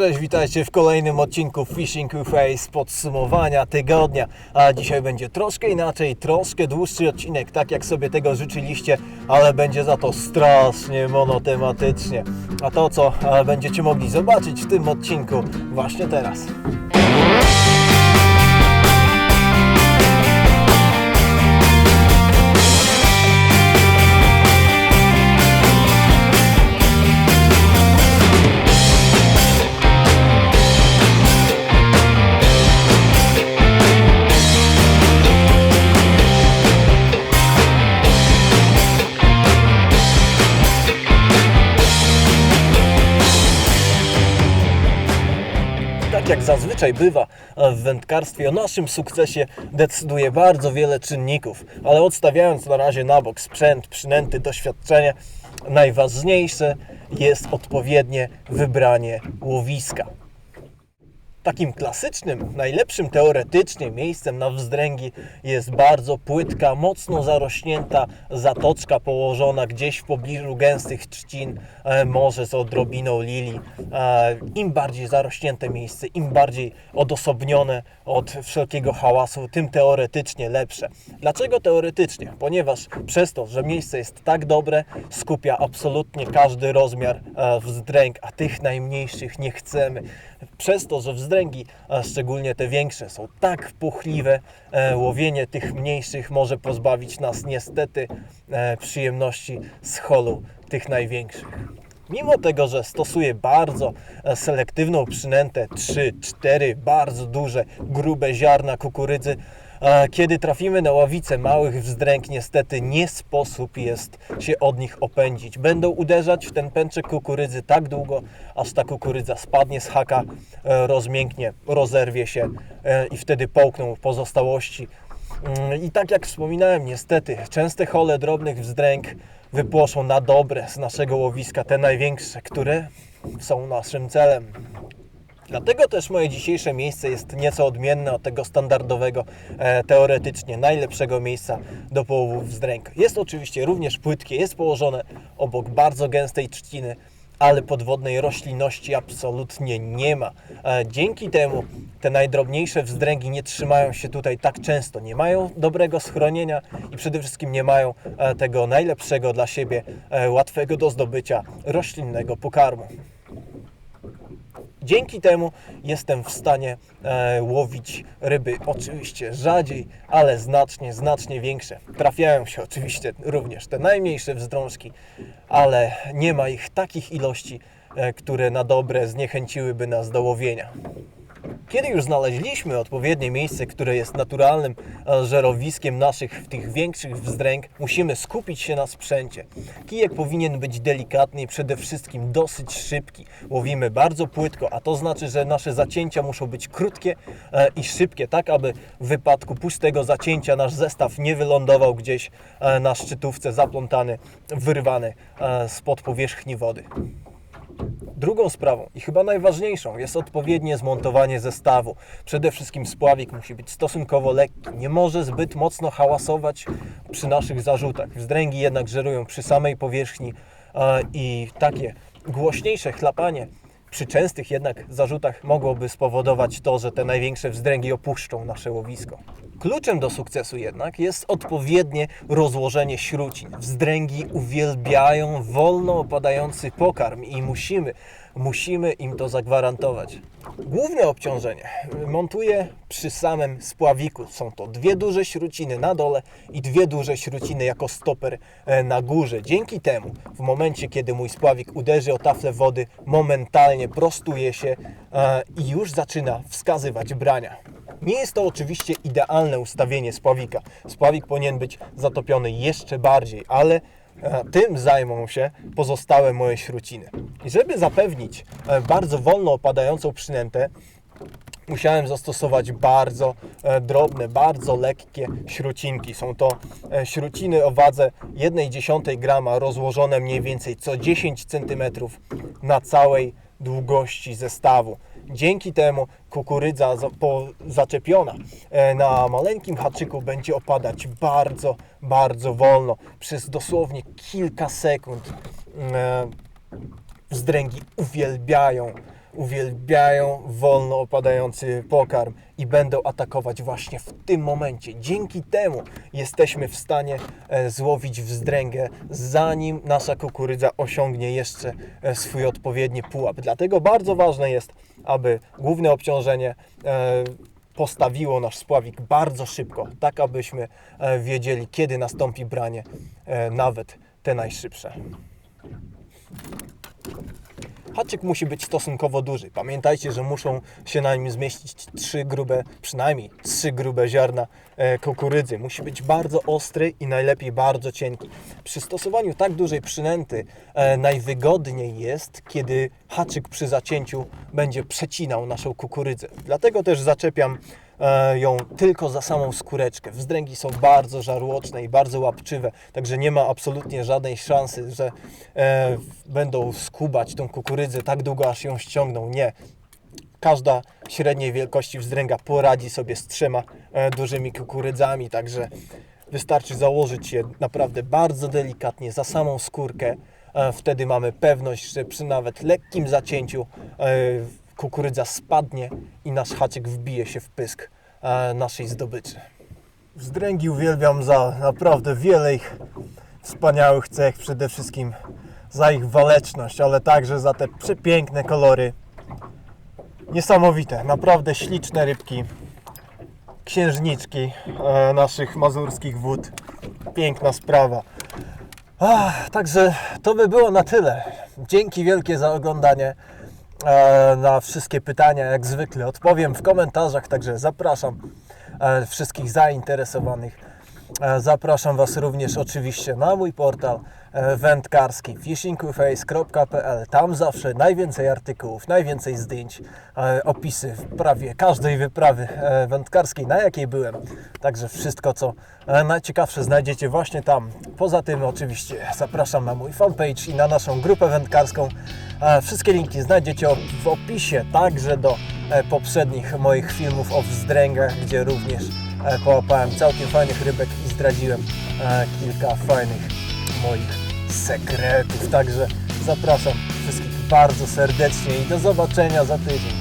Cześć, witajcie w kolejnym odcinku Fishing with Face podsumowania tygodnia. A dzisiaj będzie troszkę inaczej, troszkę dłuższy odcinek, tak jak sobie tego życzyliście, ale będzie za to strasznie monotematycznie. A to, co e, będziecie mogli zobaczyć w tym odcinku właśnie teraz. Jak zazwyczaj bywa w wędkarstwie, o naszym sukcesie decyduje bardzo wiele czynników, ale odstawiając na razie na bok sprzęt, przynęty, doświadczenie, najważniejsze jest odpowiednie wybranie łowiska. Takim klasycznym, najlepszym teoretycznie miejscem na wzdręgi jest bardzo płytka, mocno zarośnięta zatoczka położona gdzieś w pobliżu gęstych trzcin, e, może z odrobiną lilii. E, Im bardziej zarośnięte miejsce, im bardziej odosobnione od wszelkiego hałasu, tym teoretycznie lepsze. Dlaczego teoretycznie? Ponieważ przez to, że miejsce jest tak dobre, skupia absolutnie każdy rozmiar e, wzdręg, a tych najmniejszych nie chcemy. Przez to, że wzdręgi, a szczególnie te większe, są tak puchliwe, e, łowienie tych mniejszych może pozbawić nas niestety e, przyjemności z holu tych największych. Mimo tego, że stosuję bardzo e, selektywną przynętę 3-4 bardzo duże, grube ziarna kukurydzy, kiedy trafimy na ławicę małych wzdręg, niestety nie sposób jest się od nich opędzić. Będą uderzać w ten pęczek kukurydzy tak długo, aż ta kukurydza spadnie z haka, e, rozmięknie, rozerwie się e, i wtedy połkną pozostałości. Mm, I tak jak wspominałem, niestety, częste hole drobnych wzdręg wypłoszą na dobre z naszego łowiska te największe, które są naszym celem. Dlatego też moje dzisiejsze miejsce jest nieco odmienne od tego standardowego, e, teoretycznie najlepszego miejsca do połowów wzdręg. Jest oczywiście również płytkie, jest położone obok bardzo gęstej trzciny, ale podwodnej roślinności absolutnie nie ma. E, Dzięki temu te najdrobniejsze wzdręgi nie trzymają się tutaj tak często, nie mają dobrego schronienia i przede wszystkim nie mają e, tego najlepszego dla siebie, e, łatwego do zdobycia roślinnego pokarmu. Dzięki temu jestem w stanie e, łowić ryby oczywiście rzadziej, ale znacznie, znacznie większe. Trafiają się oczywiście również te najmniejsze wzdrążki, ale nie ma ich takich ilości, e, które na dobre zniechęciłyby nas do łowienia. Kiedy już znaleźliśmy odpowiednie miejsce, które jest naturalnym e, żerowiskiem naszych tych większych wzdręg, musimy skupić się na sprzęcie. Kijek powinien być delikatny i przede wszystkim dosyć szybki. Łowimy bardzo płytko, a to znaczy, że nasze zacięcia muszą być krótkie e, i szybkie, tak aby w wypadku pustego zacięcia nasz zestaw nie wylądował gdzieś e, na szczytówce zaplątany, wyrwany spod powierzchni wody. Drugą sprawą i chyba najważniejszą jest odpowiednie zmontowanie zestawu. Przede wszystkim spławik musi być stosunkowo lekki, nie może zbyt mocno hałasować przy naszych zarzutach. Wzdręgi jednak żerują przy samej powierzchni i takie głośniejsze chlapanie przy częstych jednak zarzutach mogłoby spowodować to, że te największe wzdręgi opuszczą nasze łowisko. Kluczem do sukcesu jednak jest odpowiednie rozłożenie śrucin. Wzdręgi uwielbiają wolno opadający pokarm i musimy, musimy im to zagwarantować. Główne obciążenie montuję przy samym spławiku. Są to dwie duże śruciny na dole i dwie duże śruciny jako stoper e, na górze. Dzięki temu w momencie, kiedy mój spławik uderzy o taflę wody, momentalnie prostuje się e, i już zaczyna wskazywać brania. Nie jest to oczywiście idealne ustawienie spławika. Spławik powinien być zatopiony jeszcze bardziej, ale tym zajmą się pozostałe moje śruciny. I żeby zapewnić e, bardzo wolno opadającą przynętę, musiałem zastosować bardzo e, drobne, bardzo lekkie śrucinki. Są to e, śruciny o wadze 1,1 grama rozłożone mniej więcej co 10 cm na całej długości zestawu. Dzięki temu kukurydza za- po, zaczepiona e, na maleńkim haczyku będzie opadać bardzo, bardzo wolno. Przez dosłownie kilka sekund. E, Wzdręgi uwielbiają uwielbiają wolno opadający pokarm i będą atakować właśnie w tym momencie. Dzięki temu jesteśmy w stanie e, złowić wzdręgę, zanim nasza kukurydza osiągnie jeszcze swój odpowiedni pułap. Dlatego bardzo ważne jest, aby główne obciążenie e, postawiło nasz spławik bardzo szybko, tak abyśmy e, wiedzieli, kiedy nastąpi branie, e, nawet te najszybsze. Haczyk musi być stosunkowo duży. Pamiętajcie, że muszą się na nim zmieścić trzy grube, przynajmniej trzy grube ziarna e, kukurydzy. Musi być bardzo ostry i najlepiej bardzo cienki. Przy stosowaniu tak dużej przynęty e, najwygodniej jest, kiedy haczyk przy zacięciu będzie przecinał naszą kukurydzę. Dlatego też zaczepiam ją tylko za samą skóreczkę. Wzdręgi są bardzo żarłoczne i bardzo łapczywe, także nie ma absolutnie żadnej szansy, że e, będą skubać tą kukurydzę tak długo, aż ją ściągną. Nie. Każda średniej wielkości wzdręga poradzi sobie z trzema e, dużymi kukurydzami, także wystarczy założyć je naprawdę bardzo delikatnie za samą skórkę. E, wtedy mamy pewność, że przy nawet lekkim zacięciu e, kukurydza spadnie i nasz haczyk wbije się w pysk e, naszej zdobyczy. Wzdręgi uwielbiam za naprawdę wiele ich wspaniałych cech, przede wszystkim za ich waleczność, ale także za te przepiękne kolory. Niesamowite, naprawdę śliczne rybki, księżniczki e, naszych mazurskich wód. Piękna sprawa. Ach, także to by było na tyle. Dzięki wielkie za oglądanie. E, na wszystkie pytania, jak zwykle, odpowiem w komentarzach, także zapraszam e, wszystkich zainteresowanych. E, Zapraszam Was również oczywiście na mój portal e, wędkarski fishingwithface.pl. Tam zawsze najwięcej artykułów, najwięcej zdjęć, e, opisy prawie każdej wyprawy wędkarskiej, na jakiej byłem. Także wszystko, co najciekawsze znajdziecie właśnie tam. Poza tym oczywiście zapraszam na mój fanpage i na naszą grupę wędkarską. Wszystkie linki znajdziecie w opisie, także do poprzednich moich filmów o wzdręgach, gdzie również połapałem całkiem fajnych rybek i zdradziłem e, kilka fajnych moich sekretów. Także zapraszam wszystkich bardzo serdecznie i do zobaczenia za tydzień.